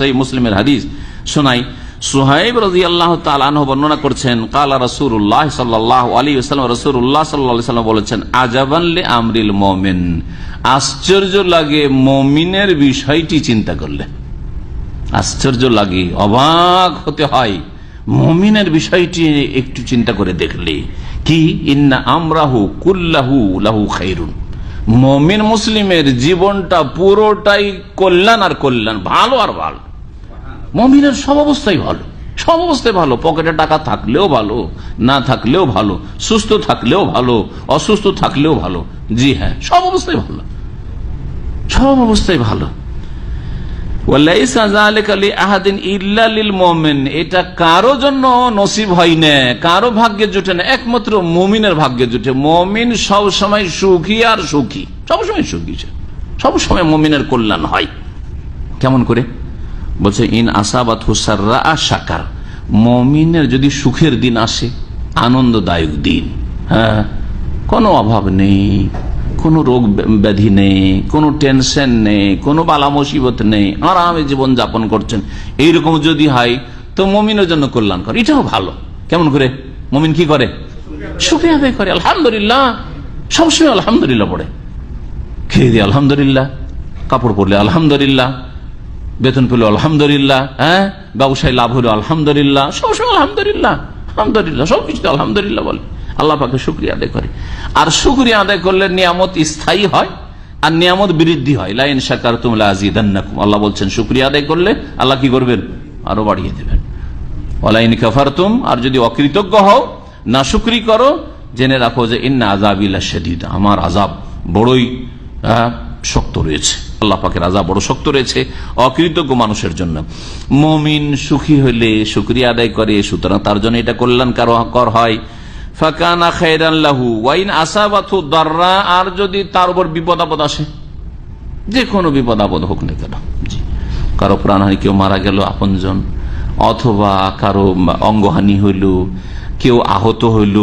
সেই মুসলিমের হাদিস শোনাই। সুহাইব রাজি আল্লাহ বর্ণনা করছেন, কালা রসুল্লাহ সাল্লাহ আলী সাল্লাম রসুল্লাহ সাল্লাহ সাল্লাম বলেছেন আজাবানলে আমরিল মোমেন আশ্চর্য লাগে মমিনের বিষয়টি চিন্তা করলে। আশ্চর্য লাগে, অবাক হতে হয় মমিনের বিষয়টি একটু চিন্তা করে দেখলে। কি? ইন্না আমরাহু কুল্লাহু লাহু খাইরুন মমিন মুসলিমের জীবনটা পুরোটাই কল্যাণ আর কল্যাণ, ভালো আর ভালো। মমিনের সব অবস্থাই ভালো। সব অবস্থায় ভালো। পকেটে টাকা থাকলেও ভালো, না থাকলেও ভালো, সুস্থ থাকলেও ভালো, অসুস্থ থাকলেও ভালো। জি হ্যাঁ সব অবস্থায় ভালো। সব অবস্থায় ভালো। এটা কারও জন্য নসিব হয় না। কারও ভাগ্যে জুটে না। একমাত্র মমিনের ভাগ্যে জুটে। মমিন সব সময় সুখী আর সুখী। সবসময় সুখী সব সময় মমিনের কল্যাণ হয়। কেমন করে? বলছে, ইন আসাবাত হুসাররা সাকার মমিনের যদি সুখের দিন আসে, আনন্দদায়ক দিন। হ্যাঁ কোনো অভাব নেই, কোনো রোগ ব্যাধি নেই, কোনো টেনশন নেই, কোনো বালা মুসিবত নেই, আরামে জীবন যাপন করছেন। এইরকম যদি হয়, তো মমিনের জন্য কল্যাণ করে এটাও ভালো। কেমন করে? মমিন কি করে? সুখে আদায় করে। আলহামদুলিল্লাহ। সবসময় আলহামদুলিল্লাহ পড়ে। খেয়ে দিয়ে আলহামদুলিল্লাহ। কাপড় পরলে আলহামদুলিল্লাহ। বেতন পেল, আলহামদুলিল্লাহ হ্যাঁ? ব্যবসায় লাভ হলো, আলহামদুলিল্লাহ সবসময় আলহামদুলিল্লাহ আলহামদুলিল্লাহ সবকিছু আলহামদুলিল্লাহ বলে। আল্লাহ পাকে শুক্রিয়া আদায় করে। আর শুক্রিয়া আদায় করলে নিয়ামত স্থায়ী হয়, আর নিয়ামত বৃদ্ধি হয়। লাইন শাকার তুমলা আজিদান্নাকুম আল্লাহ বলছেন, শুক্রিয়া আদায় করলে আল্লাহ কি করবেন? আরও বাড়িয়ে দেবেন। ওলাইন কাফারতুম, আর যদি অকৃতজ্ঞ হও, না শুক্রি করো, জেনে রাখো যে ইন্না আজাবিল্লা সেদিদ আমার আজাব বড়ই শক্ত রয়েছে। আল্লাহ পাকের আজাব বড় শক্ত রয়েছে, অকৃতজ্ঞ মানুষের জন্য। মমিন সুখী হইলে শুক্রিয়া আদায় করে, সুতরাং তার জন্য এটা কল্যাণ কারও কর হয় ফাকানা খাইরাল্লাহু ওয়াইন আসাবাথু দাররা, আর যদি তার উপর বিপদ আপদ আসে যে কোনো বিপদ আপদ হোক না কেন। কারও প্রাণহানি, কেউ মারা গেল, আপনজন, অথবা কারও অঙ্গহানি হইল, কেউ আহত হইল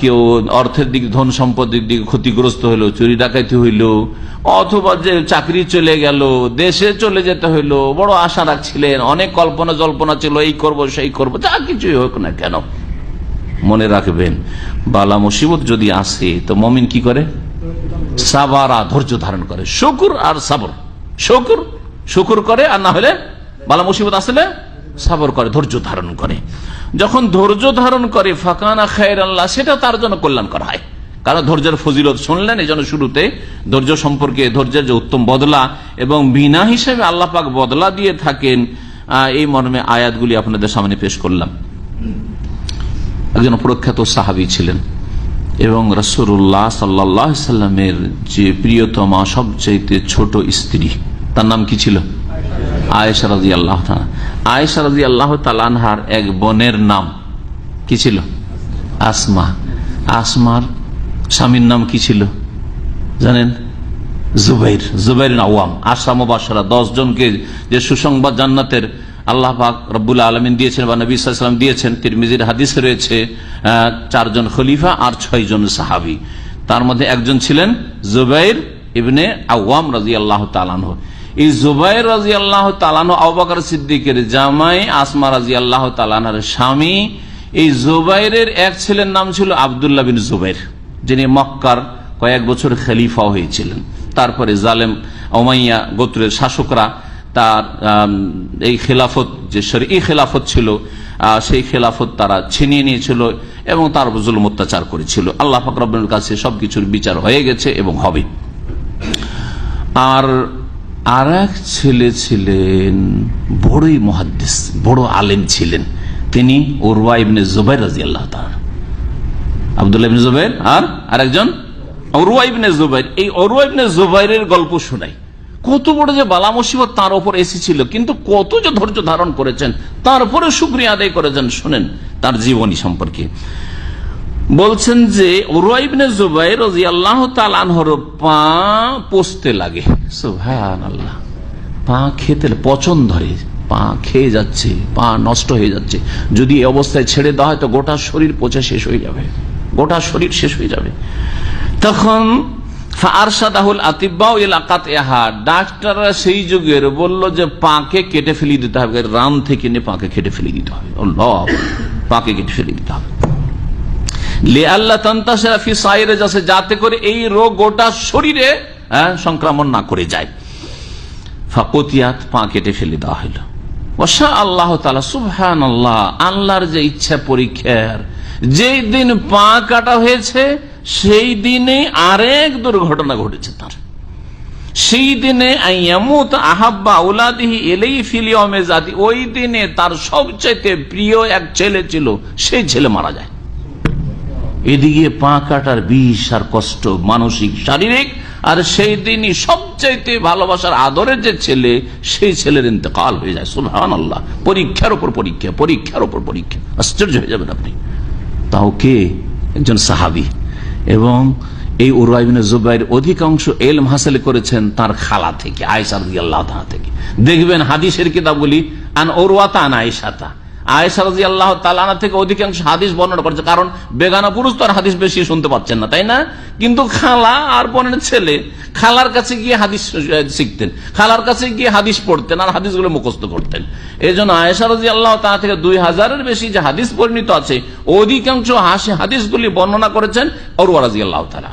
কেউ অর্থের দিক ধন সম্পদের দিক ক্ষতিগ্রস্ত হইল চুরি ডাকাতি হইল, অথবা যে চাকরি চলে গেল, দেশে চলে যেতে হইল, বড় আশা রাখছিলেন, অনেক কল্পনা জল্পনা ছিল, এই করব, সেই করব, যা কিছুই হোক না কেন। মনে রাখবেন, বালা মুসিবত যদি আসে, তো মমিন কি করে? সাবারা ধৈর্য ধারণ করে, শকুর আর সাবর। শকুর, শুকুর করে, আর না হলে বালা মুসিবত আসলে সাবর করে, ধৈর্য ধারণ করে। যখন ধৈর্য ধারণ করে, ফাঁকানা খায়ের আল্লাহ, সেটা তার জন্য কল্যাণ করা হয়। কারণ ধৈর্যের ফজিলত শুনলেন, এই জন্য শুরুতে ধৈর্য সম্পর্কে, ধৈর্যের যে উত্তম বদলা এবং বিনা হিসেবে আল্লাহ পাক বদলা দিয়ে থাকেন এই মর্মে আয়াতগুলি আপনাদের সামনে পেশ করলাম। একজন প্রখ্যাত সাহাবি ছিলেন এবং রসুল্লাহ সাল্লাহ সাল্লামের যে প্রিয়তমা, সবচাইতে ছোট স্ত্রী, তার নাম কি ছিল? আয়েশা রাজি আল্লাহ আয়েশা রাজি আল্লাহ তালানহার এক বোনের নাম কি ছিল? আসমা। আসমার স্বামীর নাম কি ছিল? জানেন? জুবাইর। জুবাইর আওয়াম। আসাম বাসারা দশ জনকে যে সুসংবাদ জান্নাতের আল্লাহ পাক রব্বুল আলমিন দিয়েছেন বা নবী সাল্লাম দিয়েছেন, তিরমিজির হাদিস রয়েছে চারজন খলিফা আর ছয়জন সাহাবি। তার মধ্যে একজন ছিলেন জুবাইর ইবনে আওয়াম রাজি আল্লাহ তালানহ এই জুবাইর রাজি আল্লাহ তালানো আবাকর সিদ্দিকের জামাই, আসমা রাজি আল্লাহ তালানার স্বামী। এই জুবাইরের এক ছেলের নাম ছিল আবদুল্লাহ বিন জুবাইর, যিনি মক্কার কয়েক বছর খলিফা হয়েছিলেন। তারপরে জালেম ওমাইয়া গোত্রের শাসকরা তার এই খেলাফত যে এই খেলাফত ছিল সেই খেলাফত তারা ছিনিয়ে নিয়েছিল এবং তার জুলুম অত্যাচার করেছিল। আল্লাহ ফাকরাবের কাছে সবকিছুর বিচার হয়ে গেছে এবং হবে। আর আর এক ছেলে ছিলেন বড়ই মহাদ্দেশ, বড় আলেম ছিলেন। তিনি ওরওয়া ইবনে জুবাইর রাজি আল্লাহ আবদুল্লাহ ইবনে জুবাইর আর আরেকজন? Urwa Ibn Zubair. এই অরুয়া ইবনে জুবাইরের গল্প শোনাই। কত বড় যে বালা মুসিবত তার ওপর এসেছিল কিন্তু কত যে ধৈর্য ধারণ করেছেন তারপরে শুক্রিয়া আদায় করেছেন, শুনেন, তার জীবনী সম্পর্কে। বলছেন যে ওরাইবনে জুবাই রাজি আল্লাহ তালানহর পা পোষতে লাগে। সুভান আল্লাহ পা খেতে পচন ধরে পা খেয়ে যাচ্ছে, পা নষ্ট হয়ে যাচ্ছে। যদি এই অবস্থায় ছেড়ে দেওয়া হয় তো গোটা শরীর পচে শেষ হয়ে যাবে। গোটা শরীর শেষ হয়ে যাবে। তখন আরশাদাহুল আতিব্বাউ এলাকাত এহা ডাক্তাররা সেই যুগের বলল যে পাকে কেটে ফেলে দিতে হবে, রান থেকে নিয়ে পাকে কেটে ফেলে দিতে হবে। পাকে কেটে ফেলে দিতে হবে। লে আল্লাহ যাতে করে এই রোগ গোটা শরীরে হ্যাঁ, সংক্রমণ না করে যায়। ফাকতিয়াত পা কেটে ফেলে দেওয়া হলো ওসা আল্লাহ তালা সুবহান আল্লাহ আল্লাহর যে ইচ্ছা পরীক্ষার যেই দিন পা কাটা হয়েছে সেই দিনে আরেক দুর্ঘটনা ঘটেছে তার। সেই দিনে আহাব্বা উলাদিহি এলেই ওই দিনে তার সবচাইতে প্রিয় এক ছেলে ছিল সেই ছেলে মারা যায়। এদিকে পা কাটার বিষ আর কষ্ট, মানসিক, শারীরিক, আর সেই দিনই সবচাইতে ভালোবাসার আদরের যে ছেলে, সেই ছেলের ইন্তকাল হয়ে যায়। সুলহান আল্লাহ পরীক্ষার উপর পরীক্ষা, পরীক্ষার উপর পরীক্ষা। আশ্চর্য হয়ে যাবেন আপনি। তাও কে? একজন সাহাবি। এবং এই উরওয়াইবিন জুবাইর অধিকাংশ এলম হাসিল করেছেন তার খালা থেকে আয়সার থেকে। দেখবেন হাদিসের কিতাবগুলি, আন ওরওয়াতা আন আয়সাতা আয়েশা আল্লাহ তালানা থেকে অধিকাংশ হাদিস বর্ণনা করছে। কারণ বেগানা পুরুষ তো আর হাদিস বেশি শুনতে পাচ্ছেন না, তাই না? কিন্তু খালা আর বোনের ছেলে খালার কাছে গিয়ে হাদিস শিখতেন। খালার কাছে গিয়ে হাদিস পড়তেন আর হাদিসগুলো মুখস্থ করতেন। এই জন্য আয়েশা রাজি আল্লাহ তালা থেকে দুই হাজারের বেশি যে হাদিস পরিণত আছে, অধিকাংশ হাসি হাদিসগুলি বর্ণনা করেছেন অরুয়া রাজি আল্লাহ তালা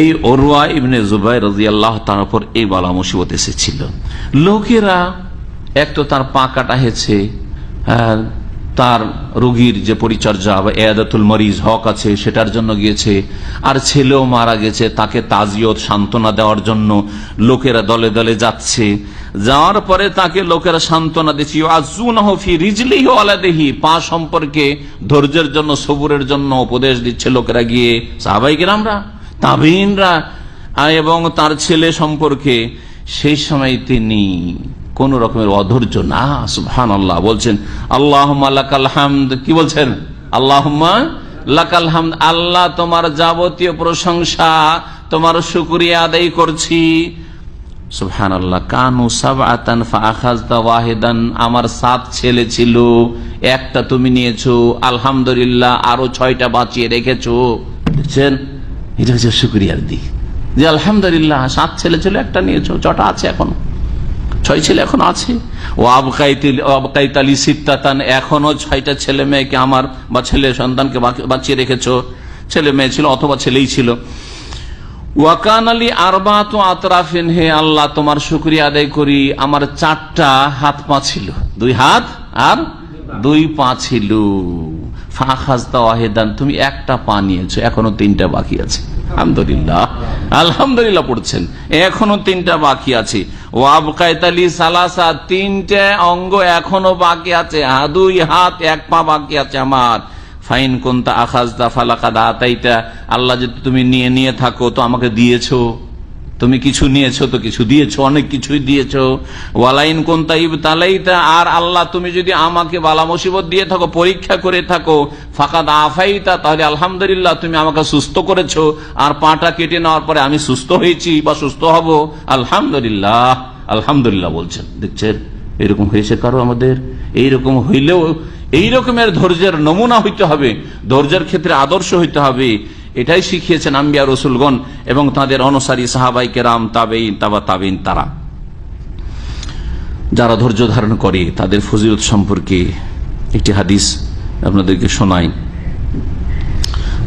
এই অরুয়া ইবনে জুবাই রাজি আল্লাহ তার উপর এই বালা মুসিবত এসেছিল। লোকেরা এক তো তার পা কাটা হয়েছে আহ, তার রোগীর যে পরিচর্যা বা এয়াদাতুল মরিজ হক আছে সেটার জন্য গিয়েছে আর ছেলেও মারা গেছে তাকে তাজিয়ত সান্ত্বনা দেওয়ার জন্য লোকেরা দলে দলে যাচ্ছে। যাওয়ার পরে তাকে লোকেরা সান্ত্বনা দিচ্ছে আলাদেহি পা সম্পর্কে ধৈর্যের জন্য সবুরের জন্য উপদেশ দিচ্ছে লোকেরা গিয়ে সাহাবাইকের আমরা তাবিনরা এবং তার ছেলে সম্পর্কে সেই সময় তিনি কোন রকমের অধৈর্য না সুহান আল্লাহ বলছেন আল্লাহ হামদ। কি বলছেন? আল্লাহ লাকাল হামদ। আল্লাহ তোমার যাবতীয় প্রশংসা, তোমার শুক্রিয়া আদায় করছি। আমার সাত ছেলে ছিল, একটা তুমি নিয়েছো, আলহামদুলিল্লাহ আরও ছয়টা বাঁচিয়ে রেখেছো। দেখছেন? এটা হচ্ছে দিক। যে আলহামদুলিল্লাহ, সাত ছেলে ছিল, একটা নিয়েছো, ছটা আছে এখনও। ছয় ছেলে এখন আছে। ও আবকাইতালি সিত্তাতান, এখনও ছয়টা ছেলে মেয়েকে আমার বা ছেলে সন্তানকে বাঁচিয়ে রেখেছ। ছেলে মেয়ে ছিল অথবা ছেলেই ছিল। ওয়াকান আলী আরবাত আতরাফিন, হে আল্লাহ, তোমার শুক্রিয়া আদায় করি। আমার চারটা হাত পা ছিল। দুই হাত আর দুই পা ছিল। ওয়াহেদান, তুমি একটা পা নিয়েছো, এখনও তিনটা বাকি আছে। আলহামদুলিল্লাহ। আলহামদুলিল্লাহ পড়ছেন। এখনও তিনটা বাকি আছে। ওয়াব কায়তালি সালাসা, তিনটে অঙ্গ এখনও বাকি আছে। দুই হাত, এক পা বাকি আছে আমার। ফাইন কোনটা আখাজদা ফালাকাদা তাইটা আল্লাহ যদি তুমি নিয়ে নিয়ে থাকো, তো আমাকে দিয়েছ। তুমি কিছু নিয়েছো তো কিছু দিয়েছ, অনেক কিছুই দিয়েছ। ওয়ালাইন কোনটা ইবতালাইতা আর আল্লাহ তুমি যদি আমাকে বালা মুসিবত দিয়ে থাকো, পরীক্ষা করে থাকো ফাঁকা ফাঁকাদ আফাইতা, তাহলে আলহামদুলিল্লাহ তুমি আমাকে সুস্থ করেছ। আর পাটা কেটে নেওয়ার পরে আমি সুস্থ হয়েছি বা সুস্থ হব। আলহামদুলিল্লাহ আলহামদুলিল্লাহ বলছেন। দেখছেন? এরকম হয়েছে কারও আমাদের? এইরকম হইলেও এই রকমের ধৈর্যের নমুনা হইতে হবে। ধৈর্যের ক্ষেত্রে আদর্শ হইতে হবে। এটাই শিখিয়েছেন আম্বিয়া রসুলগণ এবং তাদের অনুসারী সাহাবাই কেরাম তাবেইন তাবা তাবিন, তারা। যারা ধৈর্য ধারণ করে, তাদের ফজিলত সম্পর্কে একটি হাদিস আপনাদেরকে শোনাই।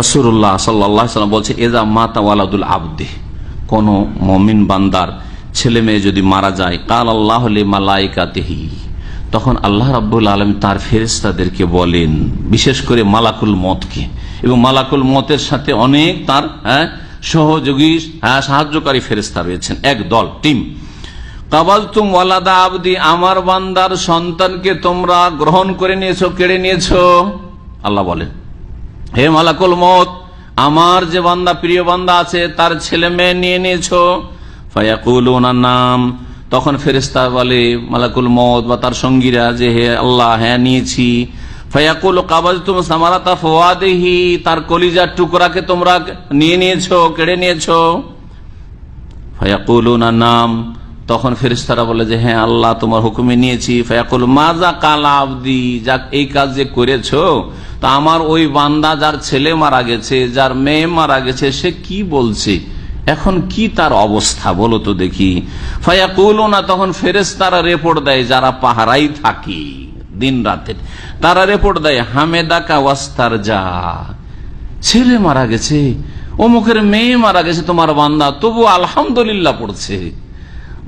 রসুল্লাহ সাল্লাম বলছে এজা মাতা ওয়ালাদুল আবদে। কোন মমিন বান্দার ছেলে মেয়ে যদি মারা যায় কাল আল্লাহ মালাইকাতেহি তখন আল্লাহ রাব্বুল আলম তার ফেরেস্তাদেরকে বলেন, বিশেষ করে মালাকুল মতকে এবং মালাকুল মতের সাথে অনেক তার হ্যাঁ, সহযোগী হ্যাঁ, সাহায্যকারী ফেরেস্তা রয়েছেন। এক দল টিম। কাবাল তুম ওয়ালাদা আবদি আমার বান্দার সন্তানকে তোমরা গ্রহণ করে নিয়েছো কেড়ে নিয়েছো? আল্লাহ বলেন হে মালাকুল মত আমার যে বান্দা প্রিয় বান্দা আছে তার ছেলে মেয়ে নিয়ে নিয়েছো? ফায়াকুল ওনার নাম। তখন ফেরেস্তা বলে মালাকুল মত বা তার সঙ্গীরা যে হে আল্লাহ হ্যাঁ নিয়েছি। ফায়াকুল কাবাজ তুম সামারাতা ফোয়াদেহি তার কলিজার টুকরাকে তোমরা নিয়ে নিয়েছো, কেড়ে নিয়েছো? ফায়াকুল ওনার নাম। তখন ফেরিস্তারা বলে যে হ্যাঁ আল্লাহ তোমার হুকুমে নিয়েছি। ফয়াকুল মাজা কালা আবদি যাক এই কাজ যে করেছ, তা আমার ওই বান্দা যার ছেলে মারা গেছে, যার মেয়ে মারা গেছে, সে কি বলছে? এখন কি তার অবস্থা, বলো তো দেখি? ফায়াকুল না তখন ফেরেস্তারা রেপোর্ট দেয়, যারা পাহারাই থাকি। দিন রাতে তারা রেপোর্ট দেয়, হামেদা কাওয়াস্তার যা ছেলে মারা গেছে, অমুকের মেয়ে মারা গেছে তোমার বান্দা, তবু আলহামদুলিল্লাহ পড়ছে।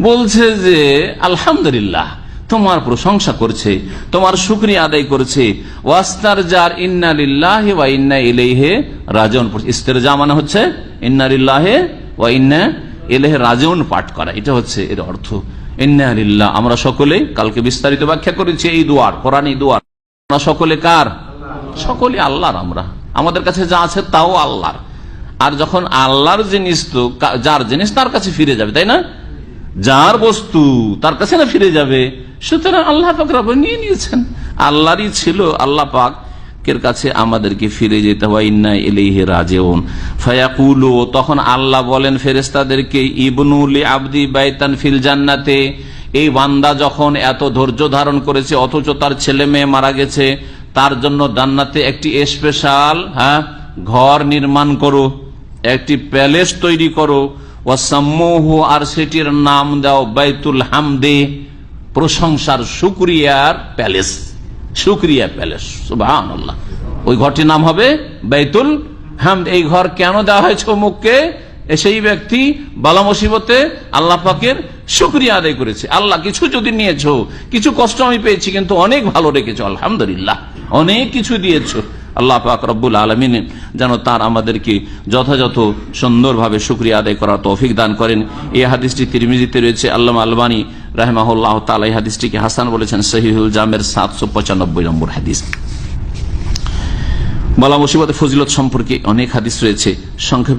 বলছে যে, আলহামদুলিল্লাহ, তোমার প্রশংসা করছে, তোমার শুক্রিয়া আদায় করছে। ওয়াস্তার যার ইন্নালিল্লাহ ওয়া ইন্না ইলাইহে রাজন ইস্তেরজা মানে হচ্ছে ইন্নালিল্লাহে ওয়া ইন্না ইলাইহে রাজন পাঠ করা। এটা হচ্ছে এর অর্থ। ইন্নালিল্লাহ আমরা সকলে কালকে বিস্তারিত ব্যাখ্যা করেছি এই দুয়ার, কোরআন দুয়ার। আমরা সকলে কার? সকলে আল্লাহর আমরা। আমাদের কাছে যা আছে তাও আল্লাহর। আর যখন আল্লাহর জিনিস তো যার জিনিস তার কাছে ফিরে যাবে, তাই না? যার বস্তু তার কাছে না ফিরে যাবে। সুতরাং আল্লাহ পাক নিয়ে নিয়েছেন। আল্লাহরই ছিল আল্লাহ পাক। এর কাছে আমাদেরকে ফিরে যেতে হয়, ইন্না এলিহে রাজেউন। ফায়াকুলু, তখন আল্লাহ বলেন ফেরেস্তাদেরকে ইবনুল আবদি বাইতান ফিল জান্নাতে, এই বান্দা যখন এত ধৈর্য ধারণ করেছে, অথচ তার ছেলে মেয়ে মারা গেছে, তার জন্য জান্নাতে একটি স্পেশাল হ্যাঁ ঘর নির্মাণ করো, একটি প্যালেস তৈরি করো। ওয়াসাম্মুহ, আর সেটির নাম দাও বাইতুল হামদে, প্রশংসার শুক্রিয়ার প্যালেস। শুক্রিয়া প্যালেস, সুবহানাল্লাহ। ওই ঘরটির নাম হবে বাইতুল হামদ। এই ঘর কেন দেওয়া হয়েছে অমুককে? সেই ব্যক্তি বালা মুসিবতে আল্লাহ পাকের শুক্রিয়া আদায় করেছে। আল্লাহ, কিছু যদি নিয়েছো, কিছু কষ্ট আমি পেয়েছি, কিন্তু অনেক ভালো রেখেছো, আলহামদুলিল্লাহ। অনেক কিছু দিয়েছ। আল্লাহ পাক রব্বুল আলমিন যেন তার আমাদেরকে যথাযথ সুন্দরভাবে শুক্রিয়া আদায় করার তৌফিক দান করেন। এই হাদিসটি তিরমিজিতে রয়েছে আল্লাহ আলবানী রাহমাহুল্লাহ তালা এই হাদিসটিকে হাসান বলেছেন, সহিহুল জামের সাতশো পঁচানব্বই নম্বর হাদিস। বলা মুসিবত, ফজিলত সম্পর্কে অনেক হাদিস রয়েছে, সংক্ষেপে